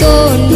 দোন